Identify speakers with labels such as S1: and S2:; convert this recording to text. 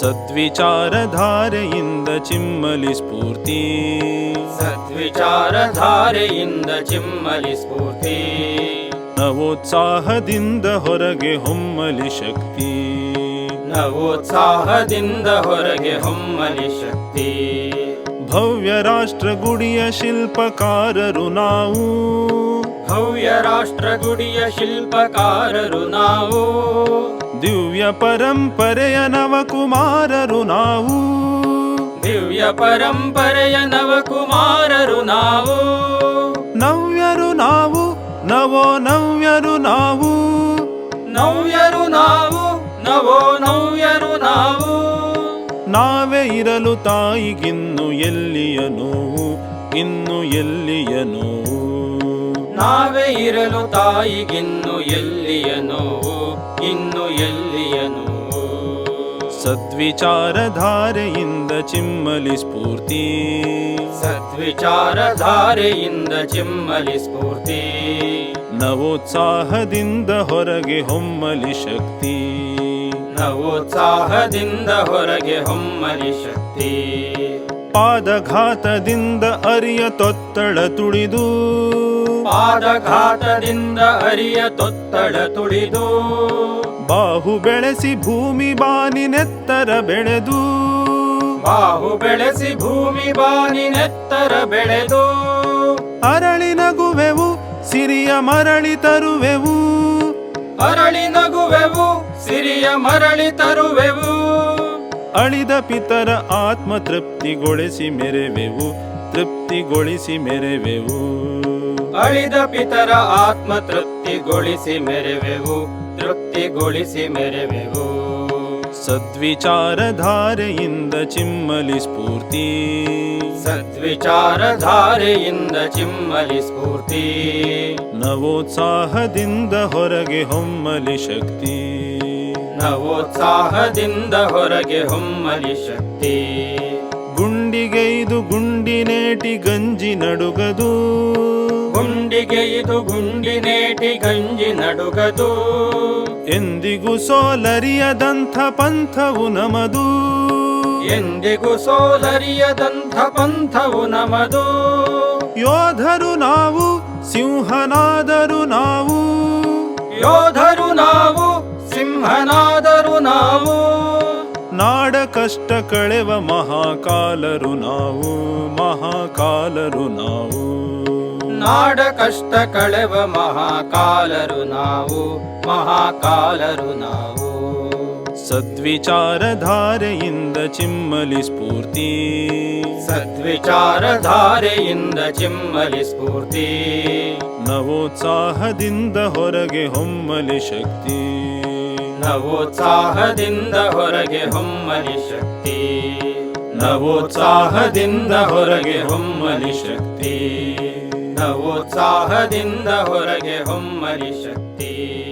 S1: ಸದ್ವಿಚಾರಧಾರೆಯಿಂದ ಚಿಮ್ಮಲಿ ಸ್ಫೂರ್ತಿ.
S2: ಸದ್ವಿಚಾರಧಾರೆಯಿಂದ ಚಿಮ್ಮಲಿ ಸ್ಫೂರ್ತಿ.
S1: ನವೋತ್ಸಾಹದಿಂದ ಹೊರಗೆ ಹೊಮ್ಮಲಿ ಶಕ್ತಿ.
S2: ನವೋತ್ಸಾಹದಿಂದ ಹೊರಗೆ ಹೊಮ್ಮಲಿ ಶಕ್ತಿ.
S1: ಭವ್ಯ ರಾಷ್ಟ್ರ ಗುಡಿಯ ಶಿಲ್ಪಕಾರರು ನಾವು.
S2: ಭವ್ಯ ರಾಷ್ಟ್ರ ಗುಡಿಯ ಶಿಲ್ಪಕಾರರು ನಾವು.
S1: ದಿವ್ಯ ಪರಂಪರೆಯ ನವಕುಮಾರರು ನಾವು.
S2: ದಿವ್ಯ ಪರಂಪರೆಯ ನವಕುಮಾರರು ನಾವು.
S1: ನವ್ಯರು ನಾವು ನವೋ ನವ್ಯರು ನಾವು.
S2: ನವ್ಯರು ನಾವು ನವೋ ನವ್ಯರು ನಾವು.
S1: ನಾವೇ ಇರಲು ತಾಯಿಗಿನ್ನು ಎಲ್ಲಿಯನು ಇನ್ನು ಎಲ್ಲಿಯ ನೋವು
S2: ಇರಲು ತಾಯಿಗಿನ್ನು ಎಲ್ಲಿಯನು? ನೋವು ಇನ್ನು ಎಲ್ಲಿಯನು? ನೋವು
S1: ಸದ್ವಿಚಾರಧಾರೆಯಿಂದ ಚಿಮ್ಮಲಿ ಸ್ಫೂರ್ತಿ.
S2: ಸದ್ವಿಚಾರಧಾರೆಯಿಂದ ಚಿಮ್ಮಲಿ ಸ್ಫೂರ್ತಿ.
S1: ನವೋತ್ಸಾಹದಿಂದ ಹೊರಗೆ ಹೊಮ್ಮಲಿ ಶಕ್ತಿ.
S2: ನವೋತ್ಸಾಹದಿಂದ ಹೊರಗೆ ಹೊಮ್ಮಲಿ ಶಕ್ತಿ.
S1: ಪಾದಘಾತದಿಂದ ಅರಿಯ ತೊತ್ತಳ ತುಳಿದು.
S2: ಪಾದಘಾತದಿಂದ ಅರಿಯ ತೊತ್ತಡ ತುಳಿದು.
S1: ಬಾಹು ಬೆಳೆಸಿ ಭೂಮಿ ಬಾನಿನೆತ್ತರ ಬೆಳೆದು.
S2: ಬಾಹು ಬೆಳೆಸಿ ಭೂಮಿ ಬಾನಿನೆತ್ತರ ಬೆಳೆದು.
S1: ಅರಳಿ ನಗುವೆವು ಸಿರಿಯ ಮರಳಿ ತರುವೆವು.
S2: ಅರಳಿ ನಗುವೆವು ಸಿರಿಯ ಮರಳಿ ತರುವೆವು.
S1: ಅಳಿದ ಪಿತರ ಆತ್ಮ ತೃಪ್ತಿಗೊಳಿಸಿ ಮೆರೆವೆವು ತೃಪ್ತಿಗೊಳಿಸಿ ಮೆರೆವೆವು.
S2: ಅಳಿದ ಪಿತರ ಆತ್ಮ ತೃಪ್ತಿಗೊಳಿಸಿ ಮೆರೆವೆವು ತೃಪ್ತಿಗೊಳಿಸಿ ಮೆರೆವೆವು.
S1: ಸದ್ವಿಚಾರಧಾರೆಯಿಂದ ಚಿಮ್ಮಲಿ ಸ್ಫೂರ್ತಿ.
S2: ಸದ್ವಿಚಾರಧಾರೆಯಿಂದ ಚಿಮ್ಮಲಿ ಸ್ಫೂರ್ತಿ.
S1: ನವೋತ್ಸಾಹದಿಂದ ಹೊರಗೆ ಹೊಮ್ಮಲಿ ಶಕ್ತಿ.
S2: ನವೋತ್ಸಾಹದಿಂದ ಹೊರಗೆ ಹೊಮ್ಮಲಿ ಶಕ್ತಿ.
S1: ಗುಂಡಿಗೈದು ಗುಂಡಿನೇಟಿ ಗಂಜಿ ನಡುಗದು.
S2: ಗುಂಡಿಗೆ ಇದು ಗುಂಡಿನೇಟಿ ಗಂಜಿ ನಡುಗದು.
S1: ಎಂದಿಗೂ ಸೋಲರಿಯದಂಥ ಪಂಥವು ನಮದು.
S2: ಎಂದಿಗೂ ಸೋಲರಿಯದಂಥ ಪಂಥವು ನಮದು.
S1: ಯೋಧರು ನಾವು ಸಿಂಹನಾದರು ನಾವು.
S2: ಯೋಧರು ನಾವು ಸಿಂಹನಾದರು ನಾವು.
S1: ನಾಡ ಕಷ್ಟ ಕಳೆವ ಮಹಾಕಾಲರು ನಾವು ಮಹಾಕಾಲರು ನಾವು.
S2: ನಾಡ ಕಷ್ಟ ಕಳೆವ ಮಹಾಕಾಲರು ನಾವು ಮಹಾಕಾಲರು ನಾವು.
S1: ಸದ್ವಿಚಾರಧಾರೆಯಿಂದ ಚಿಮ್ಮಲಿ ಸ್ಫೂರ್ತಿ.
S2: ಸದ್ವಿಚಾರಧಾರೆಯಿಂದ ಚಿಮ್ಮಲಿ ಸ್ಫೂರ್ತಿ.
S1: ನವೋತ್ಸಾಹದಿಂದ ಹೊರಗೆ ಹೊಮ್ಮಲಿ ಶಕ್ತಿ.
S2: ನವೋತ್ಸಾಹದಿಂದ ಹೊರಗೆ ಹೊಮ್ಮಲಿ ಶಕ್ತಿ. ನವೋತ್ಸಾಹದಿಂದ ಹೊರಗೆ ಹೊಮ್ಮಲಿ ಶಕ್ತಿ. ನವೋತ್ಸಾಹದಿಂದ ಹೊರಗೆ ಹೊಮ್ಮಲಿ ಶಕ್ತಿ.